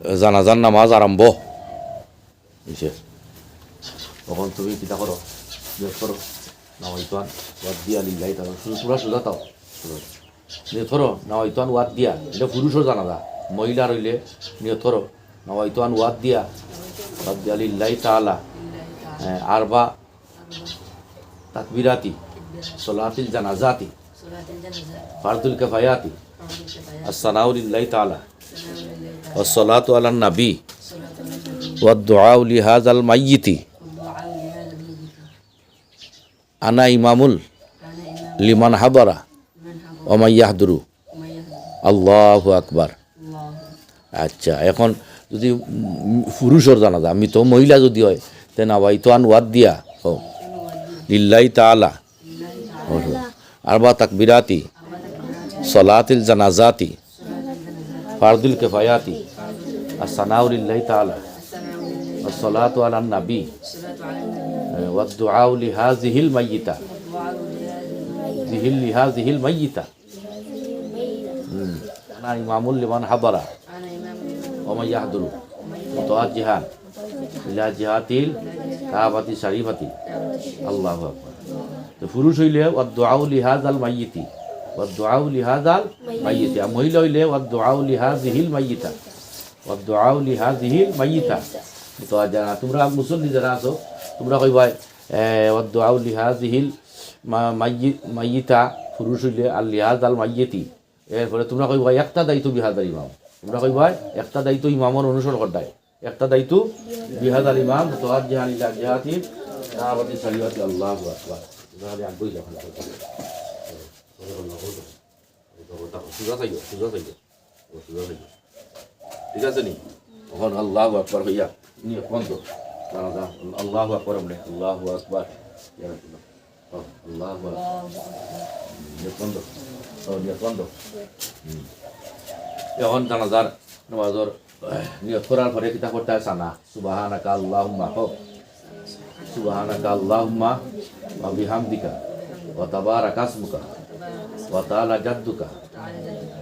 জানাজান নামাজ আরম্ভ হয়েছে তখন তুমি কিতা করো নিয়োগ করো নামাজ ওয়াদ দিয়া লিল্লাই তারপর শুধু তোমরা সোজা তাও। নিয়োগ করো ওয়াদ দিয়া। এটা পুরুষও জানাজা মহিলা রইলে নেথরো করো ওয়াদ দিয়া ওয়াদ দিয়া লিল্লাই তালা হ্যাঁ আর বা তাকবিরাতি সোলাতিল জানাজাতি। ফারদুল কাফায়াতি আসসালাউলিল্লাহ তালা ও সলাত আল্লাহ নাবি। ও দোয়াউলি হাজ আল মাইয়িতি। আনা ইমামুল লিমান হাবারা ওমাইয়াহদুরু আচ্ছা এখন যদি পুরুষর জানা যায় আমি তো মহিলা যদি হয়, তে না ভাই তো আনওয়াদ দিয়া, ও। লিল্লাই তালা আরবা তাকবিরাতি। সলাতিল জানাজাতি। ফারদুল কেফায়াতি আসসানাউলিল্লাহি তাআলা والصلاة على النبي والدعاء لهذه الميتة ذهل لهذه الميتة مم. أنا إمام لمن حضر ومن يحضر متوجها إلى جهات الكعبة الشريفة الله أكبر তো পুরুষ হইলে ওয়াদ্দুআউ লিহাযাল মাইয়িতি ওয়াদ্দুআউ লিহাযাল মাইয়িতি। মহিলা হইলে ওয়াদ্দুআউ লিহাযিহিল মাইয়িতা। ওয়াদ্দুআউ লিহাযিহিল মাইয়িতা। তো যারা, তোমরা মুসল্লি যারা আছো, তোমরা কইবা ওয়াদ্দুআউ লিহাযিহিল মাইয়িত মাইয়িতা। পুরুষ হইলে আর লিহাযাল মাইয়িতি। এরপরে তোমরা কইবা একটা দায়িত্ব বিহাদার ইমাম। তোমরা কইবা একটা দায়িত্ব ইমামর অনুসরণ করতাই একটা দায়িত্ব বিহাদার ইমাম। তো আজ জাহান জাহাতি আল্লাহু আকবার। আগ্রহী যখন সুজা থাকবে সুজা থাকবে সুজা থাকবে ঠিক আছে নি তখন আল্লাহ আকবর হইয়া নিয়ে বন্ধ আল্লাহ আকবর আমরা আল্লাহ আকবর আল্লাহ নিয়ে বন্ধ নিয়ে বন্ধ এখন জানাজার নামাজর নিয়ত করার পরে কিতা করতে হয় সানা সুবাহানাকা আল্লাহুম্মা হোক সুবহানাকা আল্লাহুম্মা ওয়া বিহামদিকা ওয়া তাবারাকা ইসমুকা ওয়া তাআলা জাদ্দুকা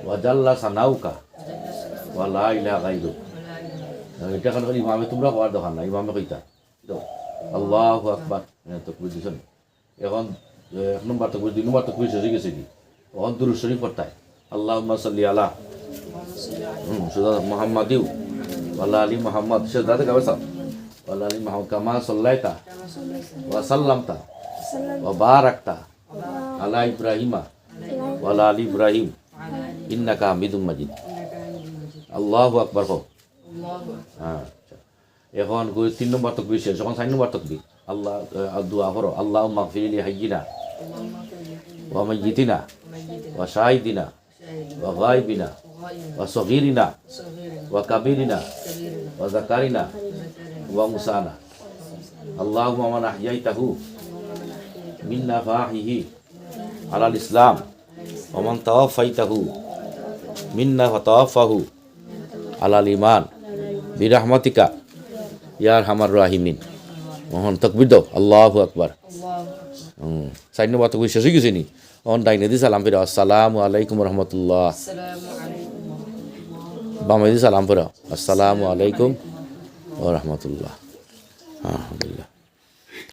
ওয়াজাল্লা সানাউকা ওয়ালা ইলা গাইরু এটা খান ইমামে তোমরা কোয়ার দোকান না ইমামে কইতা আল্লাহ আকবার তকবির দিছ এখন এক নম্বর তকবির দুই নম্বর তকবির সরি গেছে কি এখন দুরু শরীফ পড়তায় আল্লাহ সাল্লি আলা হুম সুদা মোহাম্মদ ইউ আল্লাহ আলী মোহাম্মদ সে দাদা গাবে সাহ আল্লাহ আলী মোহাম্মদ কামা সাল্লাইতা ওয়া সাল্লামতা ওয়া বারাকতা আলা ইব্রাহিমা ওয়ালা আলী ইব্রাহিম انك حميد مجيد আল্লাহু আকবার হোক হ্যাঁ আচ্ছা। এখন কই তিন নম্বর তকবির শেষ যখন চার নম্বর তকবির আল্লাহ আহ, দোয়া করো আল্লাহ মাগফিরলি হাইয়িনা ওয়া মাইয়িতিনা ওয়া শাহিদিনা ওয়া গায়বিনা ওয়া সগীরিনা ওয়া কাবীরিনা ওয়া যাকারিনা ওয়া মুসানা اللهم من أحييته منا فأحيه على الإسلام ومن توفيته মিন্না হতাফাহু আলাল ইমান বিরাহমাতিকা ইয়ার হামার রাহিমিন। মোহন তকবির দাও, আল্লাহ আকবার। হুম সাইড নম্বর তকবির শেষ হয়ে গেছে নি? অন ডাইনে দি সালাম ফিরা আসসালাম আলাইকুম রহমতুল্লাহ। বামে দি সালাম ফিরা আসসালামু আলাইকুম ও রহমতুল্লাহ। আলহামদুলিল্লাহ।